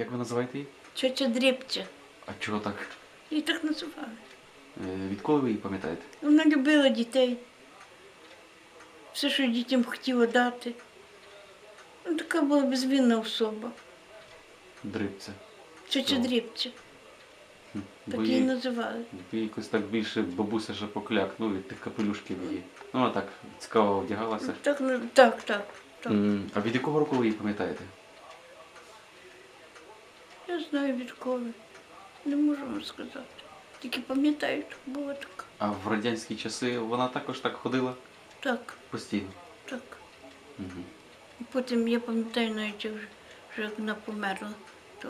Як ви називаєте її? Чоча дрібча. А чого так? Її так називали. Е, Відколи ви її пам'ятаєте? Вона любила дітей. Все, що дітям хотіла дати. Ну, така була безвинна особа. Дрибця. Чоча Чого? дрібча. Хм, Так її її, називали. її якось так більше бабуся Шапокляк, ну від тих капелюшків її. Ну, вона так цікаво вдягалася. Так, ну, так, так. так. М, А від якого року ви її пам'ятаєте? Я знаю відколи. Не можу вам сказати. Тільки пам'ятаю, що була така. А в радянські часи вона також так ходила Так, постійно. так. Угу. І потім я пам'ятаю навіть, вже, вже як вона померла, то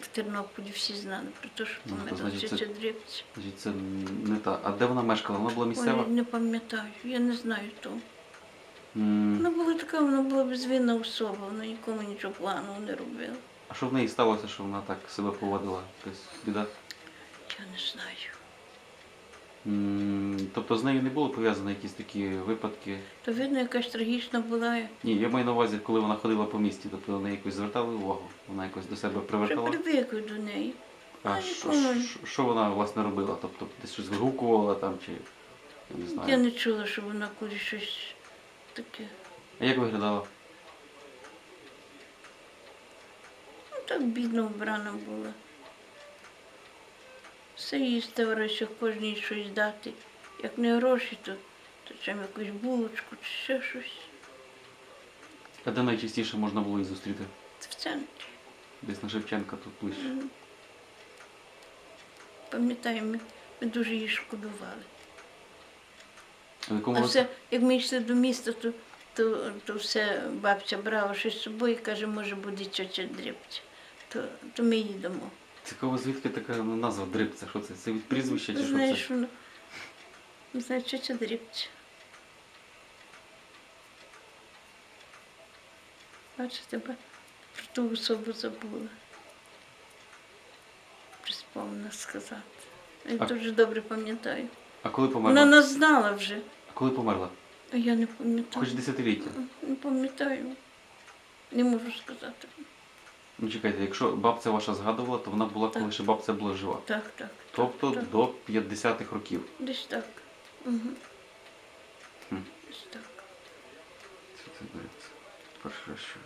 в Тернополі всі знали про те, що Ну, то померла значить, ця це- дрібця. Значить, це не та. А де вона мешкала? Вона була місцева? Ой, не пам'ятаю, я не знаю того. М, Вона була така, вона була безвинна особа, вона нікому нічого поганого не робила. А що в неї сталося, що вона так себе поводила? Якась біда? Я не знаю. М, Тобто з нею не було пов'язано якісь такі випадки? То видно, якась трагічна була. Ні, я маю на увазі, коли вона ходила по місті, тобто на неї якось звертали увагу, вона якось до себе Вже привертала. привикли до неї. А що, що- що вона власне робила? Тобто десь щось вигукувала там чи я не знаю. Я не чула, що вона кудись щось таке. А як виглядала? Так бідно вбрана була. Все їй старалося кожній щось дати. Як не гроші, то, то чим якусь булочку чи ще щось. А де найчастіше можна було її зустріти? В центрі. Десь на Шевченка тут ближче. М. Пам'ятаю, ми, ми дуже її шкодували. А А все, як ми йшли до міста, то, то, то все бабця брала щось з собою і каже, може буде чоча дрібця. То, то ми їдемо. Цікаво, звідки така ну, назва дрибця? Що це? Це від прізвища чи що Знаєш, це? воно. Не знаю, чоча дрібця. Бачите, ба- про ту особу забула. Приспомнила сказати. Я А- дуже добре пам'ятаю. А коли померла? Вона нас знала вже, А коли померла? а я не пам'ятаю. Хоч десятиліття. Не пам'ятаю. Не можу сказати. Ну чекайте, якщо бабця ваша згадувала, то вона була, коли ще бабця була жива. Так, так. Тобто так. до 50-х років. Десь так. Угу. Хм. Десь так. Це, це, дивиться. перше, що.